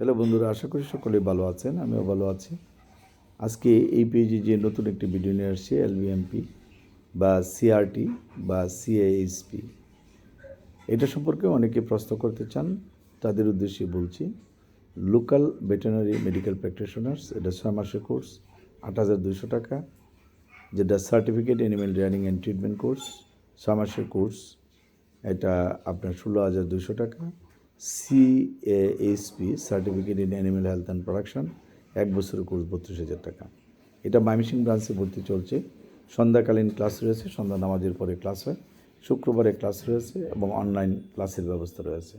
Hello বন্ধুরা, আশা করি সকলেই ভালো আছেন, আমিও ভালো আছি। আজকে এই পেজে যে নতুন একটি ভিডিও নিয়ে আসছে এলবিএমপি বা সিআরটি বা সিএএইচপি এটা সম্পর্কে অনেকে প্রশ্ন করতে চান, তাদের উদ্দেশ্যে বলছি লোকাল ভেটেনারি মেডিকেল প্র্যাকটিশনার্স এটা ছয় মাসের কোর্স আট হাজার দুশো টাকা, যেটা certificate animal running and treatment course ছয় মাসের কোর্স এটা আপনার ষোলো হাজার দুশো টাকা CASP certificate in animal health and production এক বছরের কোর্স, বত্রিশ হাজার টাকা। এটা মাইমিসিং ব্রাঞ্চে ভর্তি চলছে। সন্ধ্যাকালীন ক্লাস রয়েছে, সন্ধ্যা নামাজের পরে ক্লাস হয়। শুক্রবারে ক্লাস রয়েছে এবং অনলাইন ক্লাসের ব্যবস্থা রয়েছে।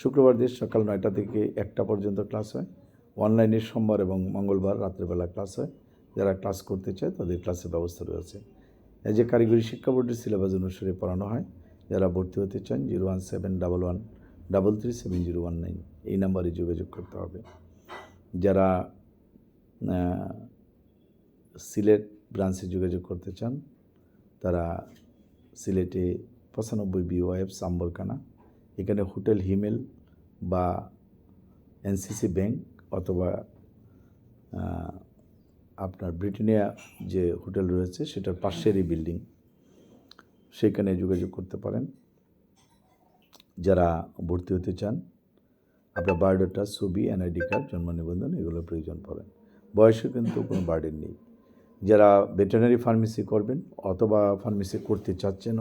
শুক্রবার দিন সকাল নয়টা থেকে একটা পর্যন্ত ক্লাস হয়। অনলাইনে সোমবার এবং মঙ্গলবার রাত্রেবেলা ক্লাস হয়। যারা ক্লাস করতে চায়, তাদের ক্লাসের ব্যবস্থা রয়েছে। এই যে কারিগরি শিক্ষা বোর্ডের সিলেবাস অনুসারে পড়ানো হয়। যারা ভর্তি হতে চান zero one seven double one double three seven zero one nine এই নাম্বারে যোগাযোগ করতে হবে। যারা সিলেট ব্রাঞ্চে যোগাযোগ করতে চান, তারা সিলেটে পঁচানব্বই বিওয়াইএফ সাম্বরকানা। এখানে হোটেল হিমেল বা এনসিসি ব্যাংক অথবা আপনার ব্রিটেনিয়া যে হোটেল রয়েছে, সেটার পাশেরই বিল্ডিং। সেখানে যোগাযোগ করতে পারেন। যারা ভর্তি হতে চান, আপনার বায়োডাটা, ছবি, এনআইডি কার্ড, জন্ম নিবন্ধন, এগুলোর প্রয়োজন পড়ে। বয়সে কিন্তু কোনো বার্ডেন নেই। যারা ভেটেরিনারি ফার্মেসি করবেন অথবা ফার্মেসি করতে চাচ্ছেন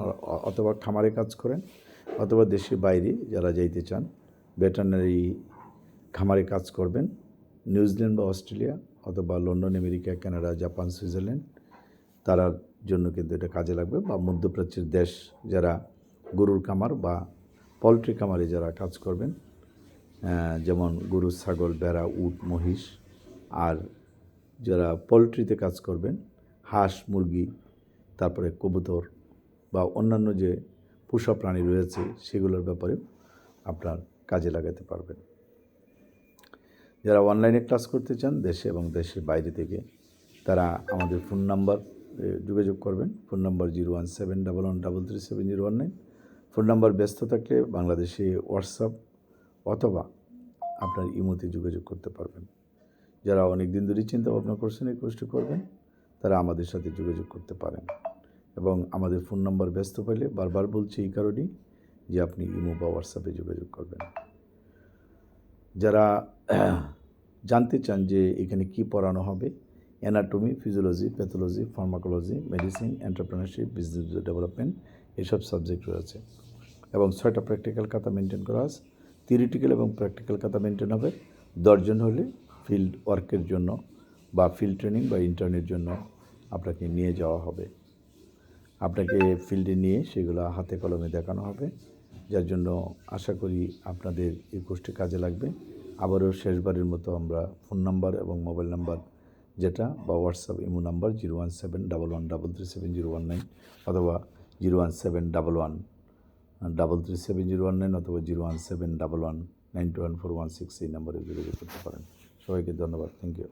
অথবা খামারে কাজ করেন, অথবা দেশের বাইরে যারা যাইতে চান, ভেটেরিনারি খামারে কাজ করবেন, নিউজিল্যান্ড বা অস্ট্রেলিয়া অথবা London, America, Canada, Japan, Switzerland, তারার জন্য কিন্তু এটা কাজে লাগবে। বা মধ্যপ্রাচ্যের দেশ যারা গরুর খামার বা পোলট্রি খামারে যারা কাজ করবেন যেমন গরু, ছাগল বেড়া উট, মহিষ, আর যারা পোলট্রিতে কাজ করবেন, হাঁস, মুরগি, তারপরে কবুতর বা অন্যান্য যে পোষা প্রাণী রয়েছে, সেগুলোর ব্যাপারে আপনার কাজে লাগাতে পারবেন। যারা অনলাইনে ক্লাস করতে চান, দেশে এবং দেশের বাইরে থেকে, তারা আমাদের ফোন নাম্বার যোগাযোগ করবেন। Phone number zero one seven double one double three seven zero one nine. Phone number ব্যস্ত থাকলে বাংলাদেশে হোয়াটসঅ্যাপ অথবা আপনার ইমোতে যোগাযোগ করতে পারবেন। যারা অনেক দিন ধরেই চিন্তা ভাবনা করছেন এই কোর্সটি করবেন, তারা আমাদের সাথে যোগাযোগ করতে পারেন এবং আমাদের ফোন নাম্বার ব্যস্ত পেলে বারবার বলছি এই কারণেই যে আপনি ইমো বা হোয়াটসঅ্যাপে যোগাযোগ করবেন। যারা জানতে চান যে এখানে কি পড়ানো হবে anatomy physiology pathology pharmacology medicine entrepreneurship business development এসব সাবজেক্ট রয়েছে। এবং ছয়টা প্র্যাকটিক্যাল খাতা মেনটেন করা আছে। থিওরিটিক্যাল এবং প্র্যাকটিক্যাল খাতা মেনটেন হবে। দশজন হলে ফিল্ড ওয়ার্কের জন্য বা ফিল্ড ট্রেনিং বা ইন্টার্নের জন্য আপনাকে নিয়ে যাওয়া হবে। আপনাকে ফিল্ডে নিয়ে সেগুলো হাতে কলমে দেখানো হবে। যার জন্য আশা করি আপনাদের এই কোর্সটি কাজে লাগবে। আবারও শেষবারের মতো আমরা ফোন নাম্বার এবং মোবাইল নাম্বার যেটা বা WhatsApp imo number zero one seven double one double three seven zero one nine অথবা zero one seven double one double three seven zero one nine অথবা zero one seven double one nine two one four one six এই নম্বরে যোগাযোগ করতে পারেন। সবাইকে ধন্যবাদ। Thank you